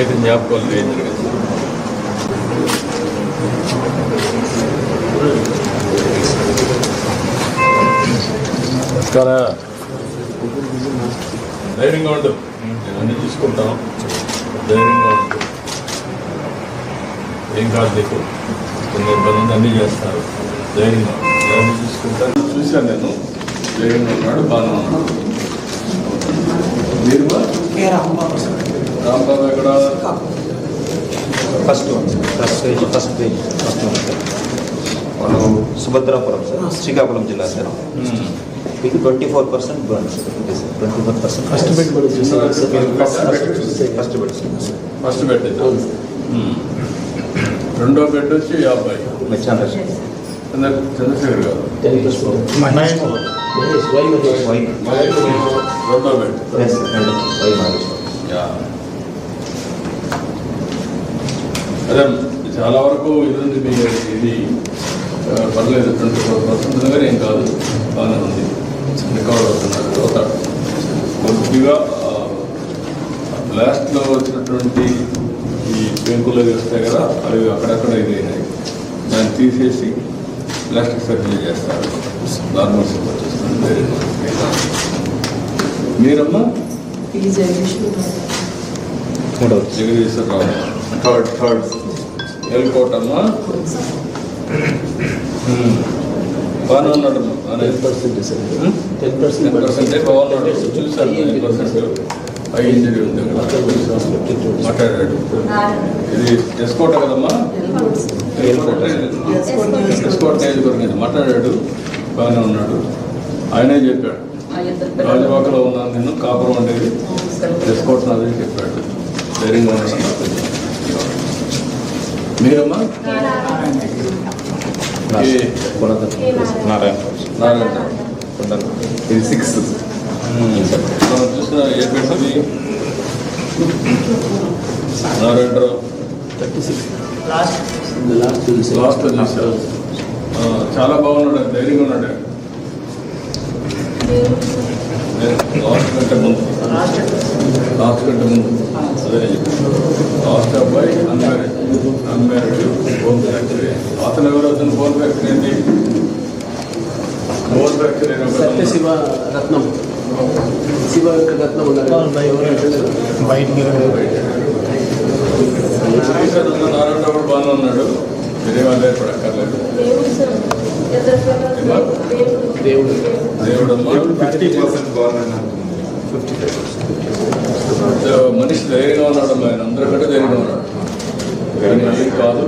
నాకైతే జ్ఞాపకాలు ఏం జరిగింది చాలా ధైర్యంగా ఉండు. నేను అన్ని చూసుకుంటాం ధైర్యంగా ఉండు. ఏం కాదు నీకు. కొన్ని ఇబ్బంది అన్నీ చేస్తారు. ధైర్యంగా అన్ని చూసుకుంటాను. చూశాను నేను. ధైర్యంగా ఉన్నాడు బాగానే ఉన్నాడు. మీరు? రాంబాబు ఎక్కడ first one sir first page first page first one sir వాళ్ళు సుభద్రాపురం సార్ శ్రీకాకుళం జిల్లా సార్ మీకు twenty four percent burn sir okay sir twenty four percent first bed first bed sir first bed ఇది. ఉమ్. రెండో బెడ్ వచ్చి యాభై మెచ్చాను సార్ చంద్ర- చంద్రశేఖర్ గారు why రెండో bed yes sir Y Nageswaram అదే చాలా వరకు ఇది ఉంది మీ ఇది పర్లేదు ట్వంటీ ఫోర్ పర్సెంట్ కానీ ఏం కాదు బాగానే ఉంది. రికవర్ అవుతున్నాడు అవుతాడు కొద్దిగా బ్లాస్ట్లో వచ్చినటువంటి ఈ పెంకులు వస్తాయి కదా అవి అక్కడక్కడ ఇది అయినాయి దాన్ని తీసేసి ప్లాస్టిక్ సర్జరీ చేస్తారు. నార్మల్ వచ్చేస్తుంది వేరే మీరమ్మా? జగదీశ్వరరావు థర్డ్ థర్డ్ ఎల్కోటమ్మా బాగానే ఉన్నాడమ్మా బాగానే. Hmm? టెన్ పర్సెంటే బాగున్నాడు చూశాను టెన్ పర్సెంట్. హై ఇంజరీ ఉంది అక్కడ. మాట్లాడాడు. ఇది ఎస్కోట కదమ్మా? ఎస్కోట. నియోజకవర్గం. మాట్లాడాడు. బాగానే ఉన్నాడు. ఆయనే చెప్పాడు. రాజవాకలో ఉన్నాను నేను కాపురం ఉండేది ఎస్కోట్ నాదని చెప్పాడు. ధైర్యంగా ఉన్నాడు మీరమ్మా? ఏ- నారాయణ. నారాయణ. ఇది సిక్స్ మనం చూసిన ఏ పెట్టి నారాయణరావు లాస్ట్ ఆ, చాలా బాగున్నాడు ధైర్యంగా ఉన్నాడు. లాస్ట్ కంటే ముందు లాస్ట్ కంటే ముందు అదే అతను ఎవరు అతను హోమ్ ఫ్యాక్టరీ ఏంటి? Home factory Satya Siva Ratnam. Shiva Ratnam ఉన్నారు. బయటికి నారాయణరావు కూడా బాగానే ఉన్నాడు. మీరేం ఆధారపడక్కర్లేదు దేవుడు దేవుడమ్మా. Fifty percent. గవర్నమెంట్ మనిషి ధైర్యంగా ఉన్నాడు ఆయన అందరికంటే ధైర్యంగా ఉన్నాడు. కాదు.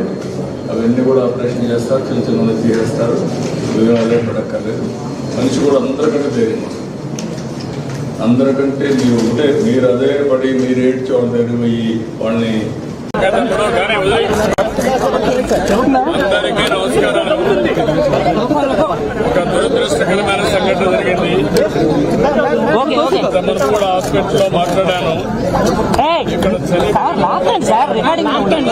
అవన్నీ కూడా ఆపరేషన్ చేస్తారు చిన్న చిన్న తీసేస్తారు వివరాలే పడక్కర్లేదు మనిషి కూడా అందరికంటే ధైర్యం. అందరికంటే మీరు ఉంటే మీరు అదే పడి మీరు ఏడ్చి వాళ్ళ దగ్గర పోయి వాళ్ళని అందరికీ నమస్కారం ఒక దురదృష్టకరమైన సంఘటన జరిగింది తమను కూడా హాస్పిటల్లో మాట్లాడాను ఏయ్, ఇక్కడ చలి సార్ మాట్లాడండి సార్ రికార్డింగ్ మాట్లాడండి ఏంటి సార్ మాట్లాడుతున్నారు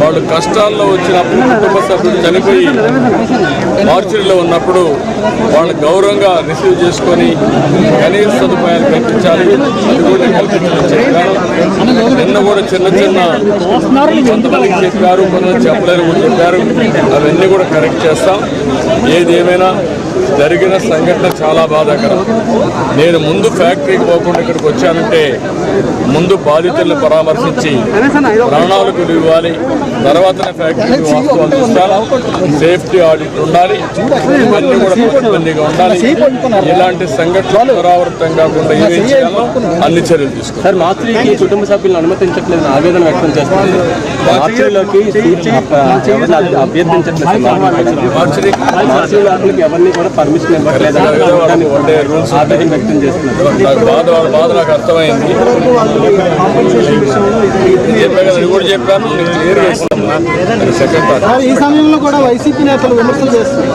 వాళ్ళు కష్టాల్లో వచ్చినప్పుడు కుటుంబ సభ్యులు చనిపోయి మార్చిలో ఉన్నప్పుడు వాళ్ళు గౌరవంగా రిసీవ్ చేసుకొని కనీస సదుపాయాలు కల్పించాలి. కూడా చెప్పాను నిన్న కూడా చిన్న చిన్న కొంతమందికి చెప్పారు కొంతమంది చెప్పలేరు కూడా చెప్పారు. అవన్నీ కూడా కరెక్ట్ చేస్తాం. ఏది ఏమైనా జరిగిన సంఘటన చాలా బాధాకరం. నేను ముందు ఫ్యాక్టరీకి పోకుండా ఇక్కడికి వచ్చానంటే ముందు బాధితులను పరామర్శించి ప్రాణాలకు ఇవ్వాలి. తర్వాతనే ఫ్యాక్టరీ వాస్తవాలు చూస్తారు సేఫ్టీ ఆడిట్ ఉండాలి. ఇవన్నీ కూడా పకడ్బందీగా ఉండాలి. ఇలాంటి సంఘటనలు పునరావృతం కాకుండా ఏమేం చేయాలో అన్ని చర్యలు తీసుకోవాలి. సార్ మార్చికి కుటుంబ సభ్యులను అనుమతించట్లేదు. ఆవేదన వ్యక్తం చేస్తుంది మార్చిలోకి అభ్యర్థించట్లేదు. సార్ మార్చి మార్చిని మార్చి లోపలికి ఎవరిని కూడా పర్మిషన్ ఇవ్వట్లేదు? ఆవేదన వ్యక్తం చేస్తున్నారు. బాధ నాకు అర్థమైంది. కూడా చెప్పాను ఈ సమయంలో కూడా వైసీపీ నేతలు విమర్శలు చేస్తున్నారు.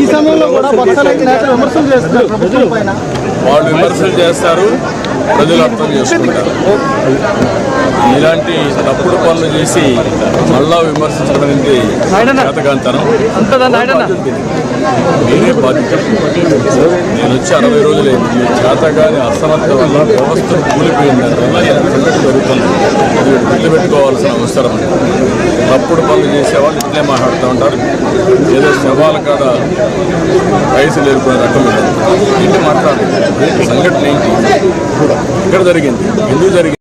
ఈ సమయంలో కూడా నేతలు విమర్శలు చేస్తున్నారు వాళ్ళు విమర్శలు చేస్తారు ప్రజలు అర్థం చేసుకుంటారు. ఇలాంటి తప్పుడు పనులు చేసి మళ్ళా విమర్శించడం అనేది చేతకాంతనం నేనే బాధ్యత. నేను వచ్చి అరవై రోజులైంది ఈ చేతగాని అసమర్థ వల్ల వ్యవస్థ కూలిపోయింది. దానివల్ల సంఘటన జరుగుతుంది. గుర్తుపెట్టుకోవాల్సిన అవసరం. తప్పుడు పనులు చేసేవాళ్ళు ఇట్లే మాట్లాడుతూ ఉంటారు. ఏదో శవాల కాడ వయసు లేరుకునే రకం ఇది. ఏంటి మాట్లాడాలి సంఘటన ఏంటి? ఎక్కడ జరిగింది? ఎందుకు జరిగింది?